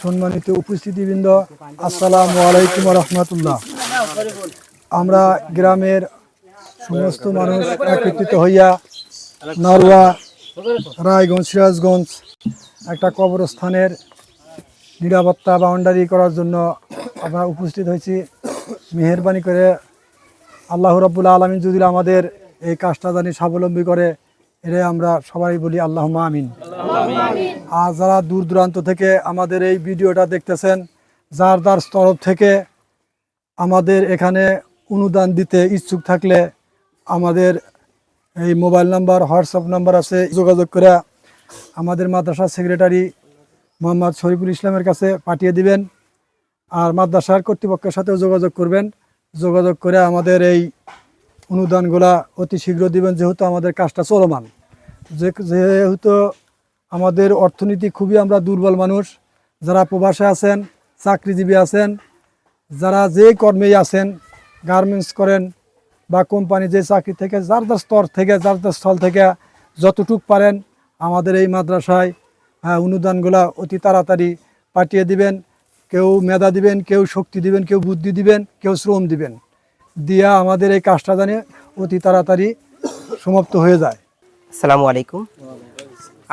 সম্মানিত উপস্থিতিবৃন্দ, আসসালামু আলাইকুম রহমতুল্লাহ আমরা গ্রামের সমস্ত মানুষ একত্রিত হইয়া নারুয়া রায়গঞ্জ, সিরাজগঞ্জ একটা কবরস্থানের নিরাপত্তা বাউন্ডারি করার জন্য আমরা উপস্থিত হয়েছি। মেহরবানি করে আল্লাহ রব্বুল আলমিন যদি আমাদের এই কাজটা জানি স্বাবলম্বী করে এটাই আমরা সবাই বলি আল্লাহ আমিন। আর যারা দূর দূরান্ত থেকে আমাদের এই ভিডিওটা দেখতেছেন, যার যার তরফ থেকে আমাদের এখানে অনুদান দিতে ইচ্ছুক থাকলে আমাদের এই মোবাইল নাম্বার, হোয়াটসঅ্যাপ নাম্বার আছে, যোগাযোগ করে আমাদের মাদ্রাসার সেক্রেটারি মোহাম্মদ শরীফুল ইসলামের কাছে পাঠিয়ে দিবেন আর মাদ্রাসার কর্তৃপক্ষের সাথেও যোগাযোগ করবেন। যোগাযোগ করে আমাদের এই অনুদানগুলা অতি শীঘ্র দিবেন, যেহেতু আমাদের কাজটা চলমান। যেহেতু আমাদের অর্থনীতি খুবই আমরা দুর্বল মানুষ, যারা প্রবাসে আছেন, চাকরিজীবী আছেন, যারা যে কর্মেই আছেন গার্মেন্টস করেন বা কোম্পানি যে চাকরি থেকে, যার যার স্তর থেকে, যার যার স্থল থেকে যতটুক পারেন, আমাদের এই মাদ্রাসায় অনুদানগুলা অতি তাড়াতাড়ি পাঠিয়ে দিবেন। কেউ মেধা দিবেন, কেউ শক্তি দিবেন, কেউ বুদ্ধি দিবেন, কেউ শ্রম দিবেন। দিয়া আমাদের এই কাজটা জানে অতি তাড়াতাড়ি সমাপ্ত হয়ে যায়। আসসালামু আলাইকুম।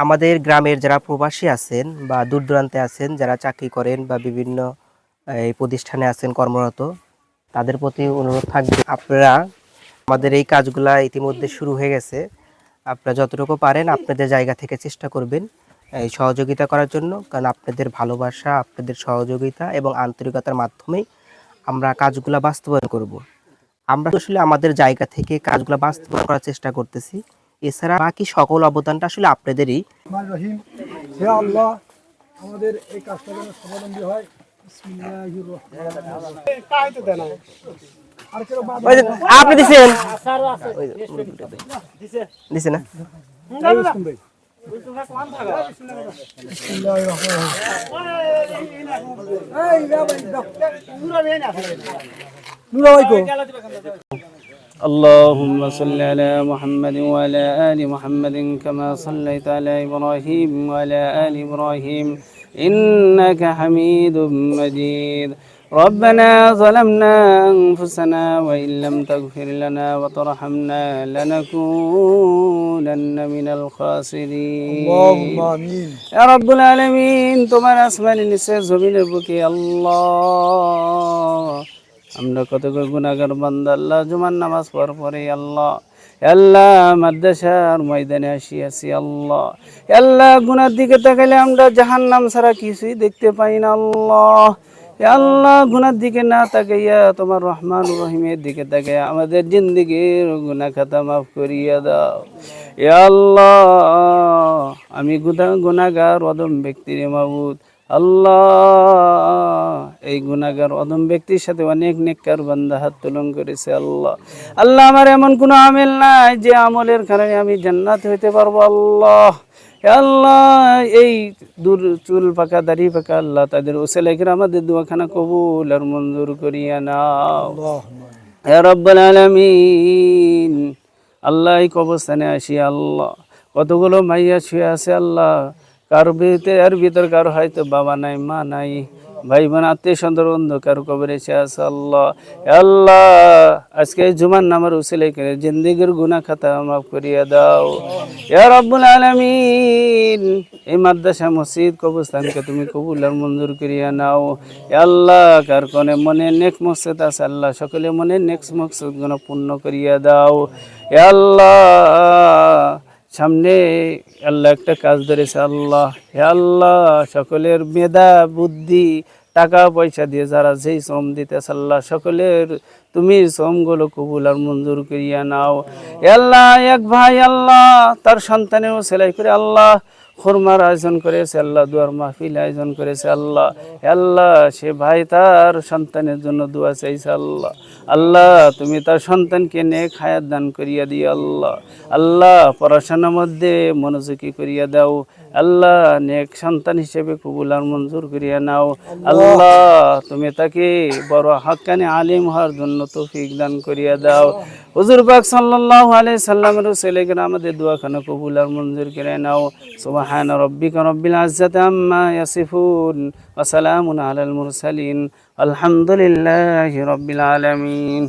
আমাদের গ্রামের যারা প্রবাসী আছেন বা দূর দূরান্তে আছেন, যারা চাকরি করেন বা বিভিন্ন এই প্রতিষ্ঠানে আছেন কর্মরত, তাদের প্রতি অনুরোধ থাকবে, আপনারা আমাদের এই কাজগুলা ইতিমধ্যে শুরু হয়ে গেছে। আপনারা যতটুকু পারেন আপনাদের জায়গা থেকে চেষ্টা করবেন এই সহযোগিতা করার জন্য, কারণ আপনাদের ভালোবাসা, আপনাদের সহযোগিতা এবং আন্তরিকতার মাধ্যমেই আমরা কাজগুলা বাস্তবায়ন করব। আমরা আসলে আমাদের জায়গা থেকে কাজগুলো বাস্তবায়ন করার চেষ্টা করতেছি। এছাড়া বাকি সকল অবদানটা আসলে আপনাদেরই রহিম হে আল্লাহ আমাদের এই কাজটা যেন হয় আপনি দিছেন দিছে না। নুরা ভাই কো? اللهم صل على محمد وعلى آل محمد كما صليت على إبراهيم وعلى آل إبراهيم إنك حميد مجيد ربنا ظلمنا أنفسنا وإن لم تغفر لنا وترحمنا لنكونن من الخاسرين اللهم آمين يا رب العالمين تمر أسمى لنسى زمين البكي الله আমরা কত গুণাগার বান্দা? আল্লাহ জুমার নামাজ পর পরে আল্লাহ আল্লাহ মাদ্রাসার ময়দানে আসি আসি আল্লাহ। আল্লাহ গুনার দিকে তাকাইলে আমরা জাহান্নাম ছাড়া কিছুই দেখতে পাই না আল্লাহ। আল্লাহ গুনার দিকে না তাকাইয়া তোমার রহমান রহিমের দিকে তাকাইয়া আমাদের জিন্দিগির গুনা খাতা মাফ করিয়া দাও। এ আল্লাহ, আমি গুদা গুনাগার অদম ব্যক্তির মাবুদ। আল্লাহ। এই গুনাগার অদম ব্যক্তির সাথে অনেক নেককার বান্দা হাত তুলন করেছে আল্লাহ। আল্লাহ আমার এমন কোনো আমেল নাই যে আমলের কারণে আমি জান্নাত হইতে পারব, আল্লাহ। আল্লাহ, এই দূর চুল পাকা, দাড়ি পাকা, আল্লাহ তাদের ওসেলাইকের আমাদের দোয়াখানা কবুল আর মঞ্জুর করিয়া নাও। আল্লাহুম্মা হে রব্বাল আলামিন। আল্লাহ এই কবরস্থানে আসি, আল্লাহ। কতগুলো মাইয়া শুয়ে আছে, আল্লাহ। কারও ভিতরে আর ভিতর কারও হয়তো বাবা নাই, মা নাই, ভাই বোন, আত্মীয় সন্তান অন্ধকার কবর এসে আছে আল্লাহ। আল্লাহ, আজকে জুমান নামার উসিলাই করে জিন্দিগির গুনাহ খাতা মাফ করিয়া দাও। হে রব্বুল আলামিন, এই মাদ্রাসা মসজিদ কবরস্থানকে তুমি কবুল আর মঞ্জুর করিয়া নাও। আল্লাহ, কার কোনে মনে নেক মকসদ আছে আল্লাহ, সকলে মনে নেক্সট মকসদ গুণ পূর্ণ করিয়া দাও। আল্লাহ সামনে আল্লাহ একটা কাজ ধরেছে, আল্লাহ, হে আল্লাহ, সকলের মেধা, বুদ্ধি, টাকা, পয়সা দিয়ে যারা যেই শ্রম দিতে আল্লাহ, সকলের, তুমি শ্রমগুলো কবুল আর মঞ্জুর করিয়া নাও। আল্লাহ, এক ভাই, আল্লাহ, তার সন্তানেও সেলাই করে, আল্লাহ খোরমার আয়োজন করেছে আল্লাহ, দুয়ার মাহফিল আয়োজন করেছে আল্লাহ। আল্লাহ, সে ভাই তার সন্তানের জন্য দোয়া চাইছে আল্লাহ। আল্লাহ, তুমি তার সন্তানকে নে খায়াত দান করিয়া দিয়ে আল্লাহ। আল্লাহ, পড়াশোনার মধ্যে মনোযোগী করিয়া দাও। আল্লাহ নেক সন্তান হিসেবে কবুল আর মঞ্জুর করিয়া নাও। আল্লাহ। তুমি তাকে বড় হাক্কানি আলিম হওয়ার জন্য তৌফিক দান করিয়া দাও। হুজুর পাক সাল্লাল্লাহু আলাইহি সাল্লামের ছেলেকে আমাদের দোয়াখানা কবুল আর মঞ্জুর করে নাও। সুবহান রাব্বিকা রব্বিল ইজ্জাতি আম্মা ইয়াসিফুন ওয়া সালামুন আলাল মুরসালিন। আলহামদুলিল্লাহি রাব্বিল আলামিন।